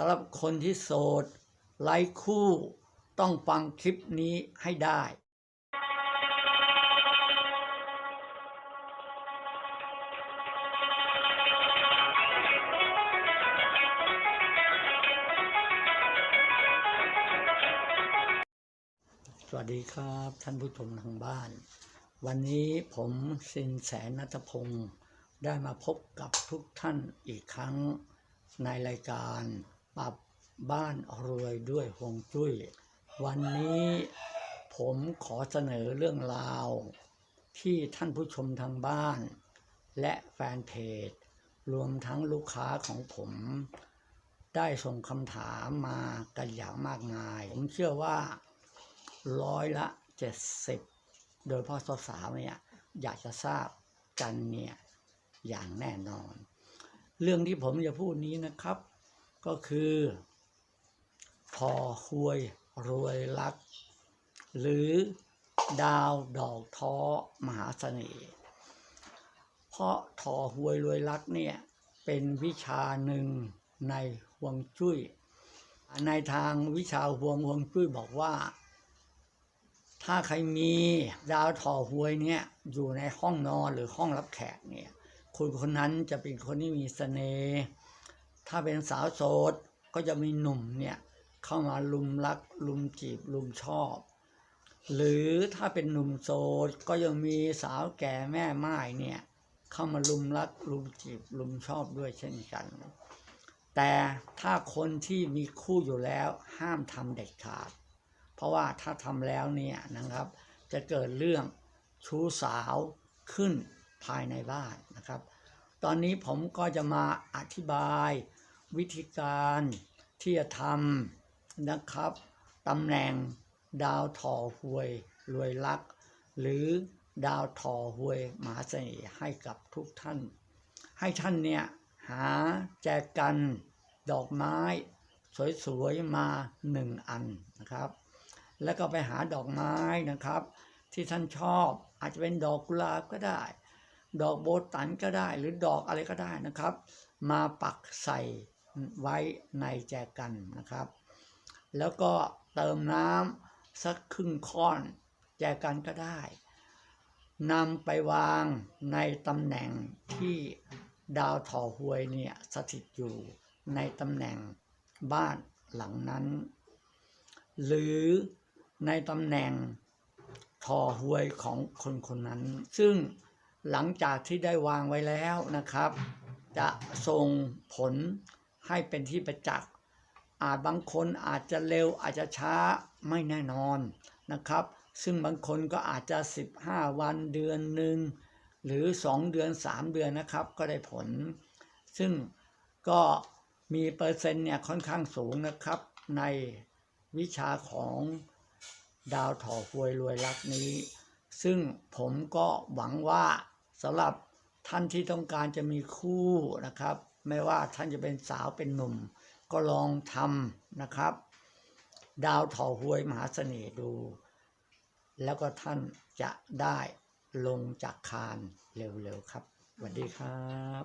สำหรับคนที่โสดไร้คู่ ต้องฟังคลิปนี้ให้ได้ สวัสดีครับท่านผู้ชมทางบ้าน วันนี้ผมสินแสนัทพงศ์ได้มาพบกับทุกท่านอีกครั้งในรายการ ปรับบ้านรวยด้วยฮวงจุ้ย วันนี้ผมขอเสนอเรื่องราว ที่ท่านผู้ชมทางบ้าน และแฟนเพจ รวมทั้งลูกค้าของผม ได้ส่งคำถามมากันอย่างมากมาย ผมเชื่อว่าร้อยละเจ็ดสิบโดยพ่อสาวเนี่ยอยากจะทราบกันเนี่ยอย่างแน่นอน เรื่องที่ผมจะพูดนี้นะครับ ก็คือ พอหวยรวยรัก หรือดาวดอกท้อมหาเสน่ห์ เพราะทอหวยรวยรักเนี่ย เป็นวิชาหนึ่งในฮวงจุ้ย ในทางวิชาฮวงฮวงจุ้ยบอกว่า ถ้าใครมีดาวถอหวยเนี่ยอยู่ในห้องนอนหรือห้องรับแขกเนี่ยคนคนนั้นจะเป็นคนที่มีเสน่ห์ ถ้าเป็นสาวโสดก็จะมีหนุ่มเนี่ยเข้ามาลุมรักลุมจีบลุมชอบ หรือถ้าเป็นหนุ่มโสดก็ยังมีสาวแก่แม่ไม้เนี่ยเข้ามาลุมรักลุมจีบลุมชอบด้วยเช่นกัน แต่ถ้าคนที่มีคู่อยู่แล้วห้ามทำเด็ดขาด เพราะว่าถ้าทำแล้วเนี่ยนะครับ จะเกิดเรื่องชู้สาวขึ้นภายในบ้านนะครับ ตอนนี้ผมก็จะมาอธิบายวิธีการที่จะทำนะครับตำแหน่งดาวถอหวยรวยลัก หรือดาวถอหวยมหาเสน่ห์ให้กับทุกท่าน ให้ท่านเนี่ยหาแจกันดอกไม้ สวยๆมาหนึ่งอันนะครับ แล้วก็ไปหาดอกไม้นะครับ ที่ท่านชอบอาจจะเป็นดอกกุหลาบก็ได้ ดอกโบตันก็ได้หรือดอกอะไรก็ได้นะครับ มาปักใส่ไว้ในแจกันนะครับ แล้วก็เติมน้ำสักครึ่งค้อนแจกันก็ได้นำไปวางในตำแหน่งที่ดาวถอหวยเนี่ยสถิตอยู่ในตำแหน่งบ้านหลังนั้น หรือในตำแหน่งทอหวยของคนคนนั้น ซึ่ง หลังจากที่ได้วางไว้แล้วนะครับ จะส่งผลให้เป็นที่ประจักษ์อาจบางคนอาจจะเร็วอาจจะช้าไม่แน่นอนนะครับ ซึ่งบางคนก็อาจจะ 15 วันเดือนหนึ่งหรือ 2 เดือน 3 เดือนนะครับก็ได้ผล ซึ่งก็มีเปอร์เซ็นต์เนี่ยค่อนข้างสูงนะครับในวิชาของดาวถ่อหวยรวยลักนี้ ซึ่งผมก็หวังว่า สำหรับท่านที่ต้องการจะมีคู่นะครับ ไม่ว่าท่านจะเป็นสาวเป็นหนุ่ม ก็ลองทำนะครับ ดาวถอหวยมหาเสน่ห์ดู แล้วก็ท่านจะได้ลงจากคานเร็วๆครับสวัสดีครับ